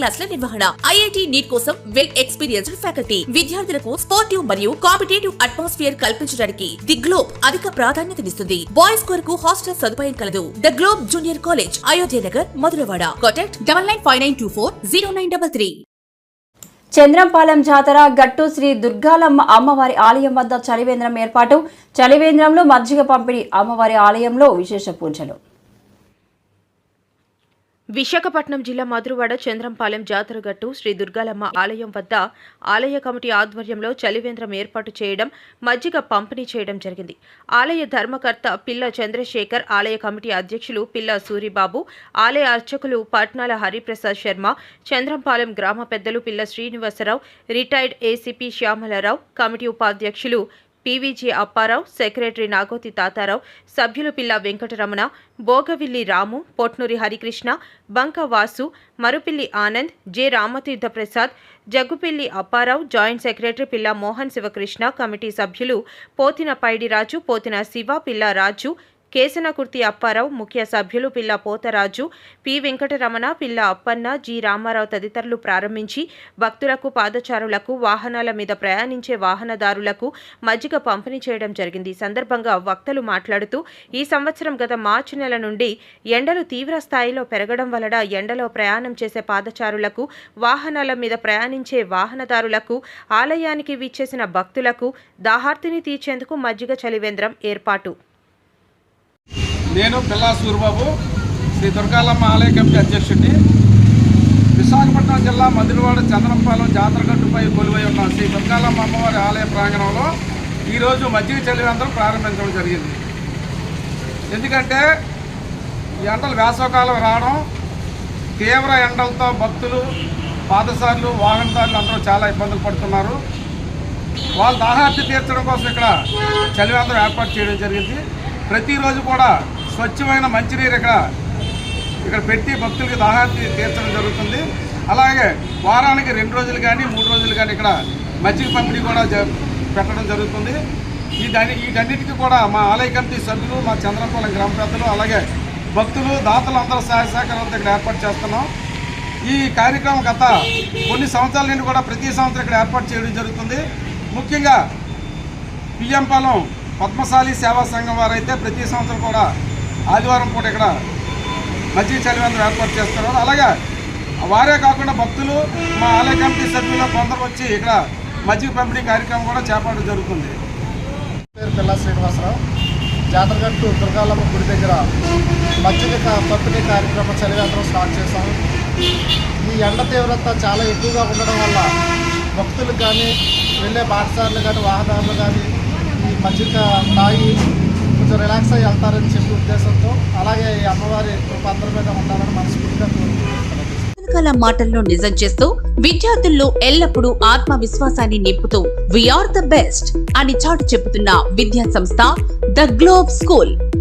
క్లాసుల నిర్వహణ. IIT NEET కోసం వెల్ ఎక్స్పీరియన్స్డ్ ఫ్యాకల్టీ. విద్యార్థులకు స్పోర్టివ్ మరియు కాంపిటేటివ్ అట్మాస్ఫియర్ కల్పించడానికి ది గ్లోబ్ అధిక ప్రాధాన్యతనిస్తుంది బాయ్స్ కొరకు హాస్టల్ సదుపాయం కలదు. The globe junior college Ayodhya Nagar Madhurawada. Contact double nine five nine two four zero nine double three. Chandrampalem జాతర గట్టు శ్రీ దుర్గాలమ్మ అమ్మవారి ఆలయం వద్ద చలివేంద్రం ఏర్పాటు. చలివేంద్రంలో మజ్జిగ పంపిణీ అమ్మవారి ఆలయంలో విశేష పూజలు. విశాఖపట్నం జిల్లా మధురవాడ చంద్రంపాలెం జాతరగట్టు శ్రీ దుర్గాలమ్మ ఆలయం వద్ద ఆలయ కమిటీ ఆధ్వర్యంలో చలివేంద్రం ఏర్పాటు చేయడం మజ్జిగ పంపిణీ చేయడం జరిగింది. ఆలయ ధర్మకర్త పిల్ల చంద్రశేఖర్ ఆలయ కమిటీ అధ్యక్షులు పిల్ల సూరిబాబు ఆలయ అర్చకులు పట్నాల హరిప్రసాద్ శర్మ చంద్రంపాలెం గ్రామ పెద్దలు Pilla Srinivasarao retired ACP Syamalarao committee ఉపాధ్యక్షులు పీవీజీ అప్పారావు సెక్రటరీ నాగోతి తాతారావు సభ్యులు Pilla Venkataramana Bogavilli Ramu Potnuri Harikrishna Banka Vasu Marupilli Anand J Ramatirtha Prasad Jaggupilli Apparao joint secretary Pilla Mohan Sivakrishna committee సభ్యులు పోతిన పైడిరాజు పోతిన శివ పిల్ల రాజు కేసనకుర్తి అప్పారావు ముఖ్య సభ్యులు పిల్ల పోతరాజు పి. వెంకటరమణ పిల్ల అప్పన్న జి. రామారావు తదితరులు ప్రారంభించి భక్తులకు పాదచారులకు వాహనాల మీద ప్రయాణించే వాహనదారులకు మజ్జిగ పంపిణీ చేయడం జరిగింది. సందర్భంగా వక్తలు మాట్లాడుతూ ఈ సంవత్సరం గత మార్చి నెల నుండి ఎండలు తీవ్ర స్థాయిలో పెరగడం వలన ఎండలో ప్రయాణం చేసే పాదచారులకు వాహనాల మీద ప్రయాణించే వాహనదారులకు ఆలయానికి విచ్చేసిన భక్తులకు దాహార్తిని తీర్చేందుకు మజ్జిగ చలివేంద్రం ఏర్పాటు నేను పిల్లా సూరిబాబు శ్రీ దుర్గాలమ్మ ఆలయ కమిటీ అధ్యక్షుడిని. విశాఖపట్నం జిల్లా మధురవాడ చంద్రంపాలెం జాతరగట్టుపై కొలువై ఉన్న శ్రీ దుర్గాలమ్మ అమ్మవారి ఆలయ ప్రాంగణంలో ఈరోజు మజ్జిగ చలివేంద్రం ప్రారంభించడం జరిగింది. ఎందుకంటే ఈ ఎండలు వేసవకాలం రావడం తీవ్ర ఎండలతో భక్తులు పాదసార్లు వాహనదారులు అందరూ చాలా ఇబ్బందులు పడుతున్నారు. వాళ్ళ దాహార్తి తీర్చడం కోసం ఇక్కడ చలివేంద్రం ఏర్పాటు చేయడం జరిగింది. ప్రతిరోజు కూడా స్వచ్ఛమైన మంచినీరు ఇక్కడ ఇక్కడ పెట్టి భక్తులకి దాహాన్ని తీర్చడం జరుగుతుంది. అలాగే వారానికి రెండు రోజులు కానీ మూడు రోజులు కానీ ఇక్కడ మజ్జిగ పంపిణీ కూడా జ- పెట్టడం జరుగుతుంది. ఈ దాని వీటన్నిటికీ కూడా మా ఆలయ కమిటీ సభ్యులు మా చంద్రపాలెం గ్రామ పెద్దలు అలాగే భక్తులు దాతలు అందరూ సహాయ సహకారాలతో ఇక్కడ ఏర్పాటు చేస్తున్నాం. ఈ కార్యక్రమం గత కొన్ని సంవత్సరాల నుండి కూడా ప్రతి సంవత్సరం ఇక్కడ ఏర్పాటు చేయడం జరుగుతుంది. ముఖ్యంగా పిఎంపాలెం పద్మశాలి సేవా సంఘం వారైతే ప్రతి సంవత్సరం కూడా ఆదివారం పూట ఇక్కడ మజ్జిగ చలివేంద్రం ఏర్పాటు చేస్తున్నారు. అలాగే వారే కాకుండా భక్తులు మా ఆలయ కమిటీ సభ్యులు కొందరు వచ్చి ఇక్కడ మజ్జిగ పంపిణీ కార్యక్రమం కూడా చేపట్టడం జరుగుతుంది. పేరు పిల్ల శ్రీనివాసరావు. జాతరగట్టు దుర్గాలమ్మ గుడి దగ్గర మజ్జిగ పంపిణీ కార్యక్రమం చలివేంద్రం స్టార్ట్ చేశాం. ఈ ఎండ తీవ్రత చాలా ఎక్కువగా ఉండడం వల్ల భక్తులకు కానీ వెళ్ళే పాఠశాలలు కానీ వాహనాలు కానీ ఈ మజ్జిగ తాగి కొంచెం రిలాక్స్ అయ్యి వెళ్తారని చెప్పే ఉద్దేశంతో అలాగే ఈ అమ్మవారి కృప అందరి మీద ఉండాలని మనస్ఫూర్తిగా కోరుకుంటున్నాను. రకరకాల నిజం చేస్తూ విద్యార్థుల్లో ఎల్లప్పుడూ ఆత్మవిశ్వాసాన్ని నింపుతూ వీఆర్ ద బెస్ట్ అని చాటు చెబుతున్న విద్యా సంస్థ ద గ్లోబ్ స్కూల్